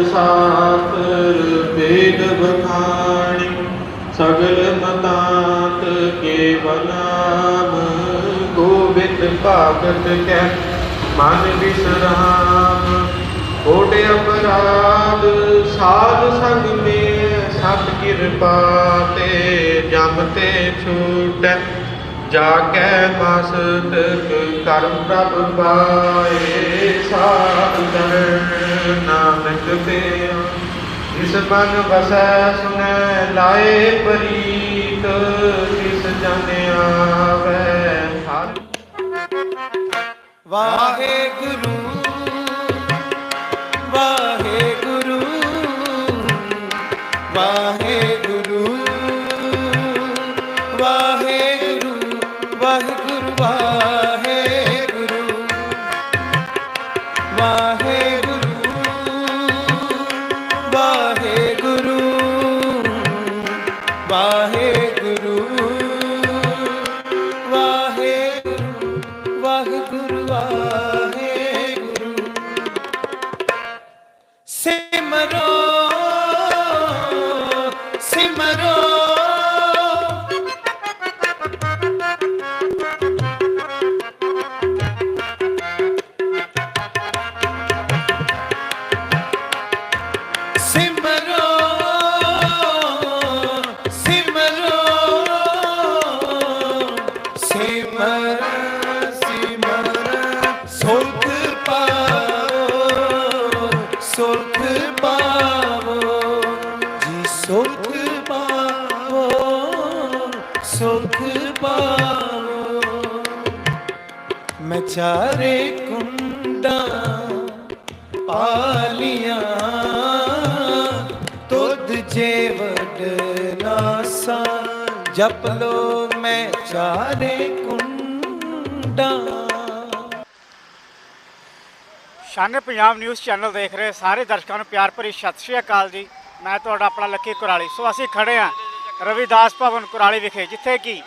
ਗੁਣ ਮਾਣੀ ਵੇਦ ਬਖਾਣੀ ਸਗਲ ਮਤਾਂਤ ਕੇਵਲ ਨਾਮ। ਗੋਬਿੰਦ ਭਾਗਤ ਕੈ, ਮਨ ਵਿਸਰਾਮ ਕੋਟੇ ਅਪਰਾਧ, ਸਾਧ ਸੰਗ ਮੇ ਸਤ ਕਿਰਪਾ ਤੇ ਜਮ ਤੇ ਛੂਟੈ। ਜਾ ਕੇ ਮਸਤਕ ਕਰਮ ਪ੍ਰਭ ਪਾਏ ਸਾਧਨ ਨਾਨਕ ਤੇ ਜਿਸ ਮਨ ਵਸੈ ਸੁਨੈ ਲਾਏ ਪਰੀਤ ਤਿਸ ਜਨ ਆਵੈ ਹਰ ਵਾਹਿਗੁਰੂ ਵਾਹਿਗੁਰੂ ਵਾਹਿਗੁਰੂ ਵਾਹਿਗੁਰੂ ਵਾਹਿਗੁਰੂ ਵਾਹਿਗੁਰੂ ਸੁਖ ਪਾਵੋ ਸੁਖ ਪਾਵੋ। ਮੈਂ ਚਾਰੇ ਕੁੰਡਾਂ ਪਾਲੀਆਂ, ਤੁਧ ਜੇ ਵਡ ਨਾਸਾ ਜਪ ਲੋ ਮੈਂ ਚਾਰੇ ਕੁੰਡਾਂ। ਸ਼ਾਨੇ ਪੰਜਾਬ ਨਿਊਜ਼ ਚੈਨਲ ਦੇਖ ਰਹੇ ਸਾਰੇ ਦਰਸ਼ਕਾਂ ਨੂੰ ਪਿਆਰ ਭਰੀ ਸਤਿ ਸ਼੍ਰੀ ਅਕਾਲ ਜੀ। ਮੈਂ ਤੁਹਾਡਾ ਆਪਣਾ ਲੱਕੀ ਕੁਰਾਲੀ ਸੋ ਅਸੀਂ ਖੜੇ ਹਾਂ ਰਵਿਦਾਸ ਭਵਨ ਕੁਰਾਲੀ ਵਿਖੇ ਜਿੱਥੇ ਕਿ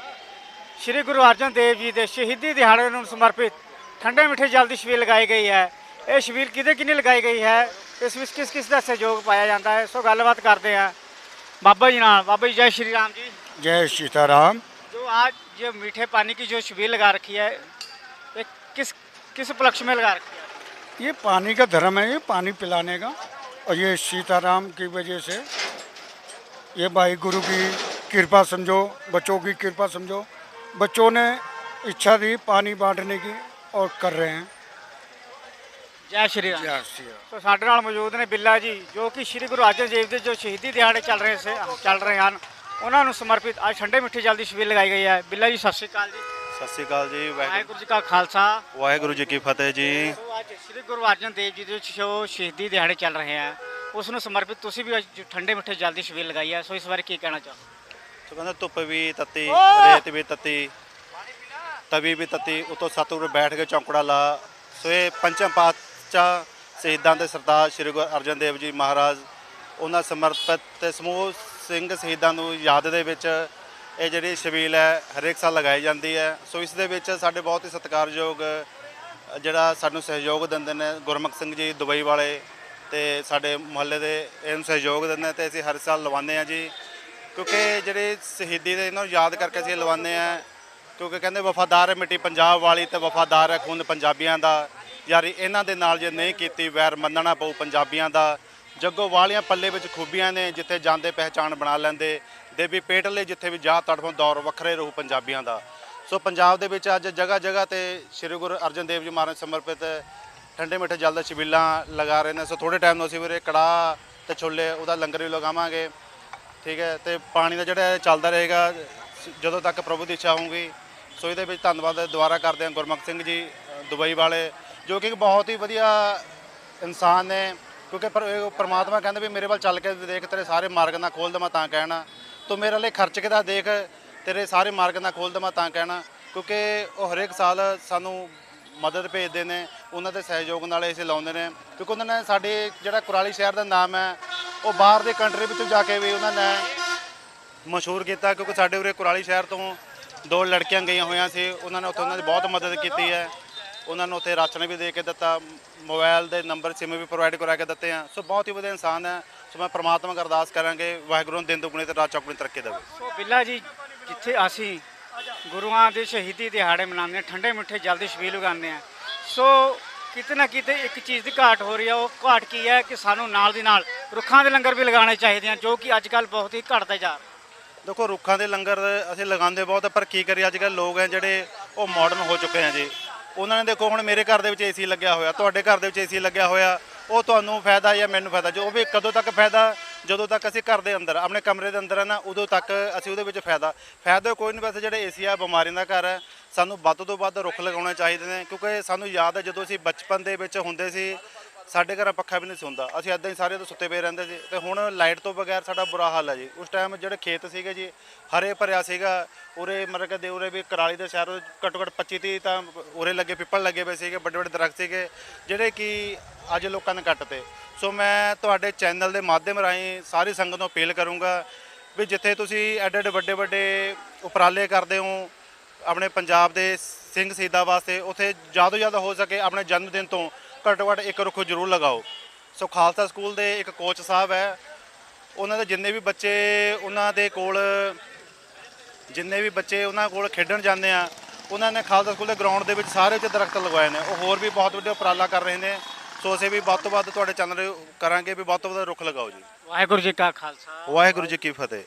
ਸ੍ਰੀ ਗੁਰੂ ਅਰਜਨ ਦੇਵ ਜੀ ਦੇ ਸ਼ਹੀਦੀ ਦਿਹਾੜੇ ਨੂੰ ਸਮਰਪਿਤ ਠੰਡੇ ਮਿੱਠੇ ਜਲ ਦੀ ਛਬੀਲ ਲਗਾਈ ਗਈ ਹੈ ਇਹ ਛਬੀਲ ਕਿਹਦੇ ਕਿਹਨੇ ਲਗਾਈ ਗਈ ਹੈ ਇਸ ਵਿੱਚ ਕਿਸ ਕਿਸ ਦਾ ਸਹਿਯੋਗ ਪਾਇਆ ਜਾਂਦਾ ਹੈ ਸੋ ਗੱਲਬਾਤ ਕਰਦੇ ਹਾਂ ਬਾਬਾ ਜੀ ਨਾਲ ਬਾਬਾ ਜੀ ਜੈ ਸ਼੍ਰੀ ਰਾਮ ਜੀ जय सीताराम जो आज ये मीठे पानी की जो छबील लगा रखी है ये किस किस उपलक्ष्य में लगा रखी है ये पानी का धर्म है ये पानी पिलाने का और ये सीताराम की वजह से ये भाई गुरु की कृपा समझो बच्चों की कृपा समझो बच्चों ने इच्छा दी पानी बांटने की और कर रहे हैं जय श्री राम जय श्री राम ਸੋ ਸਾਡੇ ਨਾਲ ਮੌਜੂਦ ਨੇ ਬਿੱਲਾ ਜੀ ਜੋ ਕਿ ਸ੍ਰੀ ਗੁਰੂ ਅਰਜਨ ਦੇਵ ਦੇ ਜੋ ਸ਼ਹੀਦੀ ਦਿਹਾੜੇ ਚੱਲ ਰਹੇ ਸੇ ਚੱਲ ਰਹੇ ਹਨ ਉਹਨਾਂ ਨੂੰ ਸਮਰਪਿਤ ਅੱਜ ਠੰਡੇ ਮਿੱਠੇ ਜਲ ਦੀ ਛਬੀਲ ਲਗਾਈ ਗਈ ਹੈ ਬਿੱਲਾ ਜੀ ਸਤਿ ਸ਼੍ਰੀ ਅਕਾਲ ਜੀ ਸਤਿ ਸ਼੍ਰੀ ਅਕਾਲ ਜੀ ਵਾਹਿਗੁਰੂ ਜੀ ਕਾ ਖਾਲਸਾ। ਵਾਹਿਗੁਰੂ ਜੀ ਕੀ ਫਤਿਹ ਜੀ। ਅੱਜ ਸ੍ਰੀ ਗੁਰੂ ਅਰਜਨ ਦੇਵ ਜੀ ਦੇ ਜੋ ਸ਼ਹੀਦੀ ਦਿਹਾੜੇ ਚੱਲ ਰਹੇ ਹਨ ਉਸ ਨੂੰ ਸਮਰਪਿਤ ਤੁਸੀਂ ਵੀ ਅੱਜ ਠੰਡੇ ਮਿੱਠੇ ਜਲ ਦੀ ਛਬੀਲ ਲਗਾਈ ਹੈ ਸੋ ਇਸ ਬਾਰੇ ਕੀ ਕਹਿਣਾ ਚਾਹੋ ਸੋ ਕਹਿੰਦੇ ਧੁੱਪ ਵੀ ਤੱਤੀ! ਰੇਤ ਵੀ ਤੱਤੀ ਤਵੀ ਵੀ ਤੱਤੀ ਉਤੋਂ ਸਤਿਗੁਰ ਬੈਠ ਕੇ ਚੌਂਕੜਾ ਲਾ। ਸੋ ਇਹ ਪੰਚਮ ਪਾਤਸ਼ਾਹ ਸ਼ਹੀਦਾਂ ਦੇ ਸਰਦਾਰ ਸ੍ਰੀ ਗੁਰੂ ਅਰਜਨ ਦੇਵ ਜੀ ਮਹਾਰਾਜ ਉਹਨਾਂ ਸਮਰਪਿਤ ਤੇ ਸਮੂਹ ਸਿੰਘ ਸ਼ਹੀਦਾਂ ਨੂੰ ਯਾਦ ਦੇ ਵਿੱਚ ਇਹ ਜਿਹੜੀ ਸ਼ਬੀਲ ਹੈ, ਹਰੇਕ ਸਾਲ ਲਗਾਈ ਜਾਂਦੀ ਹੈ। ਸੋ ਇਸ ਦੇ ਵਿੱਚ ਸਾਡੇ ਬਹੁਤ ਹੀ ਸਤਿਕਾਰਯੋਗ ਜਿਹੜਾ ਸਾਨੂੰ ਸਹਿਯੋਗ ਦਿੰਦੇ ਨੇ, ਗੁਰਮੁਖ ਸਿੰਘ ਜੀ ਦੁਬਈ ਵਾਲੇ ਤੇ ਸਾਡੇ ਮੁਹੱਲੇ ਦੇ, ਇਹਨੂੰ ਸਹਿਯੋਗ ਦਿੰਦੇ ਨੇ ਤੇ ਅਸੀਂ ਹਰ ਸਾਲ ਲਵਾਉਂਦੇ ਹਾਂ ਜੀ। ਕਿਉਂਕਿ ਜਿਹੜੇ ਸ਼ਹੀਦੀ ਦੇ ਇਹਨਾਂ ਨੂੰ ਯਾਦ ਕਰਕੇ ਅਸੀਂ ਲਵਾਉਂਦੇ ਆ ਕਿਉਂਕਿ ਕਹਿੰਦੇ ਵਫਾਦਾਰ ਹੈ ਮਿੱਟੀ ਪੰਜਾਬ ਵਾਲੀ ਤੇ ਵਫਾਦਾਰ ਹੈ ਖੂਨ ਪੰਜਾਬੀਆਂ ਦਾ। ਯਾਰੀ ਇਹਨਾਂ ਦੇ ਨਾਲ ਜੇ ਨਹੀਂ ਕੀਤੀ ਵੈਰ ਮੰਨਣਾ ਪਊ ਪੰਜਾਬੀਆਂ ਦਾ ਜੱਗੋ ਵਾਲੀਆਂ ਪੱਲੇ ਵਿੱਚ ਖੂਬੀਆਂ ਨੇ, ਜਿੱਥੇ ਜਾਂਦੇ ਪਹਿਚਾਣ ਬਣਾ ਲੈਂਦੇ। ਦੇਵੀ ਪੇਟਲੇ ਜਿੱਥੇ ਵੀ ਜਾ, ਤੜਫੋਂ ਦੌਰ ਵੱਖਰੇ ਰਹੂ ਪੰਜਾਬੀਆਂ ਦਾ। ਸੋ ਪੰਜਾਬ ਦੇ ਵਿੱਚ ਅੱਜ ਜਗ੍ਹਾ ਜਗ੍ਹਾ ਤੇ ਸ੍ਰੀ ਗੁਰੂ ਅਰਜਨ ਦੇਵ ਜੀ ਮਹਾਰਾਜ ਸਮਰਪਿਤ ਠੰਡੇ ਮਿੱਠੇ ਜਲ ਦਾ ਛਬੀਲਾਂ ਲਗਾ ਰਹੇ ਨੇ। ਸੋ ਥੋੜੇ ਟਾਈਮ ਨੂੰ ਅਸੀਂ ਵੀਰੇ ਕੜਾਹ ਤੇ ਛੋਲੇ, ਉਹਦਾ ਲੰਗਰ ਵੀ ਲਗਾਵਾਂਗੇ। ਠੀਕ ਹੈ, ਤੇ ਪਾਣੀ ਦਾ ਜਿਹੜਾ ਚੱਲਦਾ ਰਹੇਗਾ, ਜਦੋਂ ਤੱਕ ਪ੍ਰਭੂ ਦੀ ਇੱਛਾ ਹੋਊਗੀ। ਸੋ ਇਹਦੇ ਵਿੱਚ ਧੰਨਵਾਦ ਦੁਆਰਾ ਕਰਦੇ ਹਾਂ ਗੁਰਮੁਖ ਸਿੰਘ ਜੀ ਦੁਬਈ ਵਾਲੇ, ਜੋ ਕਿ ਇੱਕ ਬਹੁਤ ਹੀ ਵਧੀਆ ਇਨਸਾਨ ਨੇ। ਕਿਉਂਕਿ ਪਰ ਇਹ ਪ੍ਰਮਾਤਮਾ ਕਹਿੰਦੇ ਵੀ ਮੇਰੇ ਵੱਲ ਚੱਲ ਕੇ ਦੇਖ, ਤੇਰੇ ਸਾਰੇ ਮਾਰਗ ਨਾ ਖੋਲ ਦਵਾਂ ਤਾਂ ਕਹਿਣਾ। ਤੂੰ ਮੇਰੇ ਲਈ ਖਰਚ ਕੇ ਤਾਂ ਦੇਖ, ਤੇਰੇ ਸਾਰੇ ਮਾਰਗ ਨਾ ਖੋਲ ਦਵਾਂ ਤਾਂ ਕਹਿਣਾ। ਕਿਉਂਕਿ ਉਹ ਹਰੇਕ ਸਾਲ ਸਾਨੂੰ ਮਦਦ ਭੇਜਦੇ ਨੇ, ਉਹਨਾਂ ਦੇ ਸਹਿਯੋਗ ਨਾਲ ਇਸੇ ਲਾਉਂਦੇ ਨੇ। ਕਿਉਂਕਿ ਉਹਨਾਂ ਨੇ ਸਾਡੇ ਜਿਹੜਾ ਕੁਰਾਲੀ ਸ਼ਹਿਰ ਦਾ ਨਾਮ ਹੈ, ਉਹ ਬਾਹਰ ਦੇ ਕੰਟਰੀ ਵਿੱਚ ਜਾ ਕੇ ਵੀ ਉਹਨਾਂ ਨੇ ਮਸ਼ਹੂਰ ਕੀਤਾ। ਕਿਉਂਕਿ ਸਾਡੇ ਉਰੇ ਕੁਰਾਲੀ ਸ਼ਹਿਰ ਤੋਂ ਦੋ ਲੜਕੀਆਂ ਗਈਆਂ ਹੋਈਆਂ ਸੀ, ਉਹਨਾਂ ਨੇ ਉੱਥੋਂ ਉਹਨਾਂ ਦੀ ਬਹੁਤ ਮਦਦ ਕੀਤੀ ਹੈ। ਉਹਨਾਂ ਨੂੰ ਉੱਥੇ ਰਾਸ਼ਨ ਵੀ ਦੇ ਕੇ ਦਿੱਤਾ ਮੋਬਾਈਲ ਦੇ ਨੰਬਰ ਸਿਮ ਵੀ ਪ੍ਰੋਵਾਈਡ ਕਰਾ ਕੇ ਦਿੱਤੇ ਆ। ਸੋ ਬਹੁਤ ਹੀ ਵਧੀਆ ਇਨਸਾਨ ਹੈ। ਸੋ ਮੈਂ ਪ੍ਰਮਾਤਮਾ ਅਰਦਾਸ ਅਰਦਾਸ ਕਰਾਂਗੇ ਵਾਹਿਗੁਰੂ ਨੂੰ ਦਿਨ ਦੁਗਣੀ ਤੇ ਰਾਤ ਚੌਗੁਣੀ ਤਰੱਕੀ ਦੇਵੇ। ਸੋ ਬਿੱਲਾ ਜੀ ਜਿੱਥੇ ਅਸੀਂ ਗੁਰੂਆਂ ਦੇ ਸ਼ਹੀਦੀ ਦਿਹਾੜੇ ਮਨਾਉਂਦੇ ਹਾਂ ਠੰਡੇ ਮਿੱਠੇ ਜਲਦੀ ਛਬੀਲ ਉਗਾਉਂਦੇ ਹਾਂ। ਸੋ ਕਿਤੇ ਨਾ ਕਿਤੇ ਇੱਕ ਚੀਜ਼ ਦੀ ਘਾਟ ਹੋ ਰਹੀ ਹੈ ਉਹ ਘਾਟ ਕੀ ਹੈ ਕਿ ਸਾਨੂੰ ਨਾਲ ਦੀ ਨਾਲ ਰੁੱਖਾਂ ਦੇ ਲੰਗਰ ਵੀ ਲਗਾਉਣੇ ਚਾਹੀਦੇ ਆ ਜੋ ਕਿ ਅੱਜ ਕੱਲ ਬਹੁਤ ਹੀ ਘਟਦੇ ਜਾ ਰਹੇ। ਦੇਖੋ ਰੁੱਖਾਂ ਦੇ ਲੰਗਰ ਅਸੀਂ ਲਗਾਉਂਦੇ ਬਹੁਤ ਆ, ਪਰ ਕੀ ਕਰੀਏ ਅੱਜ ਕੱਲ੍ਹ ਲੋਕ ਹੈ ਜਿਹੜੇ ਉਹ ਮਾਡਰਨ ਹੋ ਚੁੱਕੇ ਆ ਜੀ। ਉਹਨਾਂ ਨੇ ਦੇਖੋ ਹੁਣ ਮੇਰੇ ਘਰ ਦੇ ਵਿੱਚ ਏਸੀ ਲੱਗਿਆ ਹੋਇਆ, ਤੁਹਾਡੇ ਘਰ ਦੇ ਵਿੱਚ ਏਸੀ ਲੱਗਿਆ ਹੋਇਆ, ਉਹ ਤੁਹਾਨੂੰ ਫਾਇਦਾ ਜਾਂ ਮੈਨੂੰ ਫਾਇਦਾ, ਜੋ ਵੀ ਕਦੋਂ ਤੱਕ ਫਾਇਦਾ, ਜਦੋਂ ਤੱਕ ਅਸੀਂ ਘਰ ਦੇ ਅੰਦਰ, ਆਪਣੇ ਕਮਰੇ ਦੇ ਅੰਦਰ ਹੈ ਨਾ, ਉਦੋਂ ਤੱਕ ਅਸੀਂ ਉਹਦੇ ਵਿੱਚ ਫਾਇਦਾ। ਫਾਇਦਾ ਕੋਈ ਨਹੀਂ, ਵੈਸੇ ਜਿਹੜੇ ਏਸੀ ਆ, ਬਿਮਾਰੀਆਂ ਦਾ ਘਰ ਹੈ, ਸਾਨੂੰ ਵੱਧ ਤੋਂ ਵੱਧ ਰੁੱਖ ਲਗਾਉਣੇ ਚਾਹੀਦੇ ਨੇ, ਕਿਉਂਕਿ ਸਾਨੂੰ ਯਾਦ ਹੈ ਜਦੋਂ ਅਸੀਂ ਬਚਪਨ ਦੇ ਵਿੱਚ ਹੁੰਦੇ ਸੀ ਸਾਡੇ ਘਰ ਪੱਖਾ ਵੀ ਨਹੀਂ ਸੀ ਹੁੰਦਾ। ਅਸੀਂ ਐਦਾਂ ਹੀ ਸਾਰੇ ਤੋਂ ਸੁੱਤੇ ਪਏ ਰਹਿੰਦੇ ਸੀ। ਤੇ ਹੁਣ ਲਾਈਟ ਤੋਂ ਬਗੈਰ ਸਾਡਾ ਬੁਰਾ ਹਾਲ ਹੈ ਜੀ। ਉਸ ਟਾਈਮ ਜਿਹੜੇ ਖੇਤ ਸੀਗੇ ਜੀ, ਹਰੇ ਭਰਿਆ ਸੀਗਾ, ਉਰੇ ਮਤਲਬ ਕੇ ਦੇ ਉਰੇ ਵੀ ਕਰਾਲੀ ਦੇ ਸ਼ਹਿਰ ਘੱਟੋ ਘੱਟ 25 30 ਤਾਂ ਉਰੇ ਲੱਗੇ, ਪਿੱਪਲ ਲੱਗੇ ਪਏ ਸੀਗੇ, ਵੱਡੇ ਵੱਡੇ ਦਰਖਤ ਸੀਗੇ, ਜਿਹੜੇ ਕਿ ਅੱਜ ਲੋਕਾਂ ਨੇ ਕੱਟਤੇ। ਸੋ ਮੈਂ ਤੁਹਾਡੇ ਚੈਨਲ ਦੇ ਮਾਧਿਅਮ ਰਾਹੀਂ ਸਾਰੀ ਸੰਗਤ ਨੂੰ ਅਪੀਲ ਕਰੂੰਗਾ ਵੀ ਜਿੱਥੇ ਤੁਸੀਂ ਐਡੇ ਐਡੇ ਵੱਡੇ ਵੱਡੇ ਉਪਰਾਲੇ ਕਰਦੇ ਹੋ, ਆਪਣੇ ਪੰਜਾਬ ਦੇ ਸਿੰਘ ਸ਼ਹੀਦਾਂ ਵਾਸਤੇ, ਉਥੇ ਜ਼ਿਆਦਾ ਤੋਂ ਜ਼ਿਆਦਾ ਹੋ ਸਕੇ ਆਪਣੇ ਜਨਮ ਦਿਨ ਤੋਂ। ਘੱਟੋ ਘੱਟ ਇੱਕ ਰੁੱਖ ਜ਼ਰੂਰ ਲਗਾਓ। ਸੋ ਖਾਲਸਾ ਸਕੂਲ ਦੇ ਇੱਕ ਕੋਚ ਸਾਹਿਬ ਹੈ ਉਹਨਾਂ ਦੇ ਜਿੰਨੇ ਵੀ ਬੱਚੇ ਉਹਨਾਂ ਦੇ ਕੋਲ ਜਿੰਨੇ ਵੀ ਬੱਚੇ ਉਹਨਾਂ ਕੋਲ ਖੇਡਣ ਜਾਂਦੇ ਆ ਉਹਨਾਂ ਨੇ ਖਾਲਸਾ ਸਕੂਲ ਦੇ ਗਰਾਊਂਡ ਦੇ ਵਿੱਚ ਸਾਰੇ ਚ ਦਰਖਤ ਲਗਵਾਏ ਨੇ। ਉਹ ਹੋਰ ਵੀ ਬਹੁਤ ਵੱਡੇ ਉਪਰਾਲਾ ਕਰ ਰਹੇ ਨੇ। ਸੋ ਅਸੀਂ ਵੀ ਵੱਧ ਤੋਂ ਵੱਧ ਤੁਹਾਡੇ ਚੈਨਲ ਕਰਾਂਗੇ ਵੀ ਵੱਧ ਤੋਂ ਵੱਧ ਰੁੱਖ ਲਗਾਓ ਜੀ। ਵਾਹਿਗੁਰੂ ਜੀ ਕਾ ਖਾਲਸਾ। ਵਾਹਿਗੁਰੂ ਜੀ ਕੀ ਫਤਿਹ।